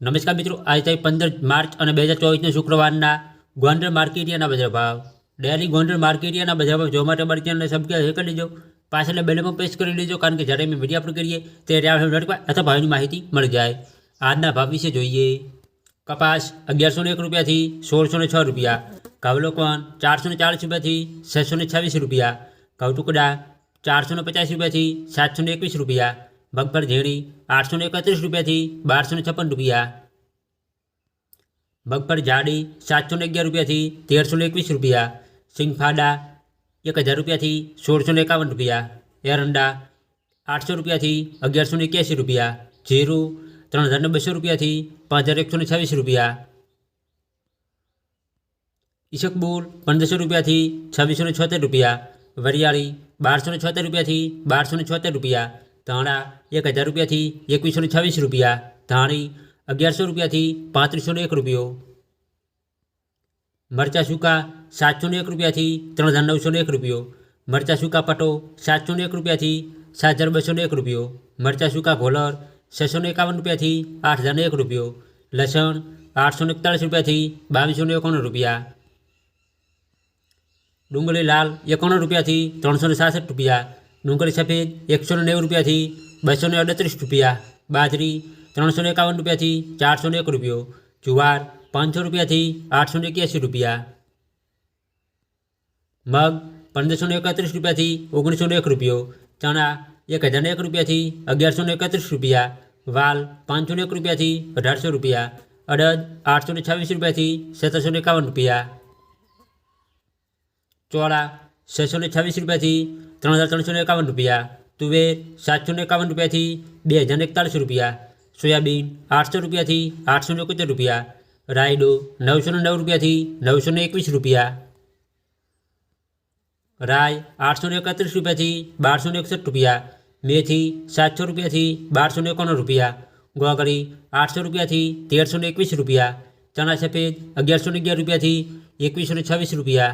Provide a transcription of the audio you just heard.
નમસ્કાર મિત્રો, આજે તારીખ પંદર માર્ચ અને બે હજાર ચોવીસના શુક્રવારના ગોંડલ માર્કેટિયાના બજાર ભાવ. ડેલી ગોંડલ માર્કેટિયાના બજાર ભાવ જોવા માટે અમારી ચેનલને સબસ્ક્રાઈબ કરી લેજો પાછળ બેલેમાં પ્રેસ કરી લેજો કારણ કે જ્યારે અમે મીડિયા પર કરીએ, ત્યારે નોટિફાય અથવા ભાવની માહિતી મળી જાય. આજના ભાવ વિશે જોઈએ. કપાસ અગિયારસો એક રૂપિયાથી સોળસો છ રૂપિયા. ઘઉલોકવન ચારસો ને ચાલીસ રૂપિયાથી છસો છવ્વીસ રૂપિયા. ઘઉં ટુકડા ચારસો પચાસ રૂપિયાથી સાતસો એકવીસ રૂપિયા. મગફળ ઝીણી આઠસો ને એકત્રીસ રૂપિયાથી બારસો ને છપ્પન રૂપિયા મગફળ જાડી સાતસો ને અગિયાર રૂપિયાથી તેરસો ને એકવીસ રૂપિયા સિંગફાડા એક હજાર રૂપિયાથી સોળસો ને એકાવન રૂપિયા એરંડા આઠસો રૂપિયાથી અગિયારસો ને એક્યાસી રૂપિયા જીરું ત્રણ હજાર ને બસો રૂપિયાથી પાંચ હજાર એકસો ને છવ્વીસ રૂપિયા ઈશકબુલ પંદરસો રૂપિયાથી છવ્વીસો ને છોતેર રૂપિયા વરિયાળી બારસો ને છોતેર રૂપિયાથી બારસો ને છોતેર રૂપિયા ધાણા એક હજાર રૂપિયાથી એકવીસો ને છવ્વીસ રૂપિયા ધાણી અગિયારસો રૂપિયાથી પાંત્રીસો ને એક રૂપિયો મરચા સૂકા સાતસો ને એક રૂપિયાથી ત્રણ હજાર નવસો ને એક રૂપિયો મરચા સૂકા પટો સાતસો ને એક રૂપિયાથી સાત હજાર બસો ને એક રૂપિયો મરચા સૂકા ઘોલર છસો ને એકાવન રૂપિયાથી આઠ હજાર ને એક રૂપિયો લસણ આઠસો ને એકતાળીસ રૂપિયાથી બાવીસો ને એકોણ રૂપિયા ડુંગળી લાલ એકાણું રૂપિયાથી ત્રણસો ને સાસઠ રૂપિયા ડુંગળી સફેદ એકસો ને નેવું રૂપિયાથી બસો ને અડત્રીસ રૂપિયા બાજરી ત્રણસો ને એકાવન રૂપિયાથી ચારસો ને એક રૂપિયો જુવાર પાંચસો રૂપિયાથી આઠસો ને એક્યાસી રૂપિયા મગ પંદરસો ને એકત્રીસ રૂપિયાથી ઓગણીસો ને એક રૂપિયો ચણા એક હજાર ને એક રૂપિયાથી અગિયારસો ને એકત્રીસ રૂપિયા વાલ પાંચસો ને એક રૂપિયાથી અઢારસો રૂપિયા અડદ આઠસો ને છવ્વીસ રૂપિયાથી સત્તરસો ને એકાવન રૂપિયા ચોળા છસો ને છવ્વીસ રૂપિયાથી ત્રણ હજાર ત્રણસો ને એકાવન રૂપિયા તુવેર સાતસો ને એકાવન રૂપિયાથી બે હજાર ને એકતાલીસ રૂપિયા સોયાબીન આઠસો રૂપિયાથી આઠસો ને એકોતેર રૂપિયા રાયડો નવસો ને નવ રૂપિયાથી નવસો ને એકવીસ રૂપિયા રાય આઠસો ને એકત્રીસ રૂપિયાથી બારસો ને એકસઠ રૂપિયા મેથી સાતસો રૂપિયાથી બારસો ને એકોણ રૂપિયા ગોગળી આઠસો રૂપિયાથી તેરસો ને એકવીસ રૂપિયા ચણા સફેદ અગિયારસો ને અગિયાર રૂપિયાથી એકવીસો ને છવ્વીસ રૂપિયા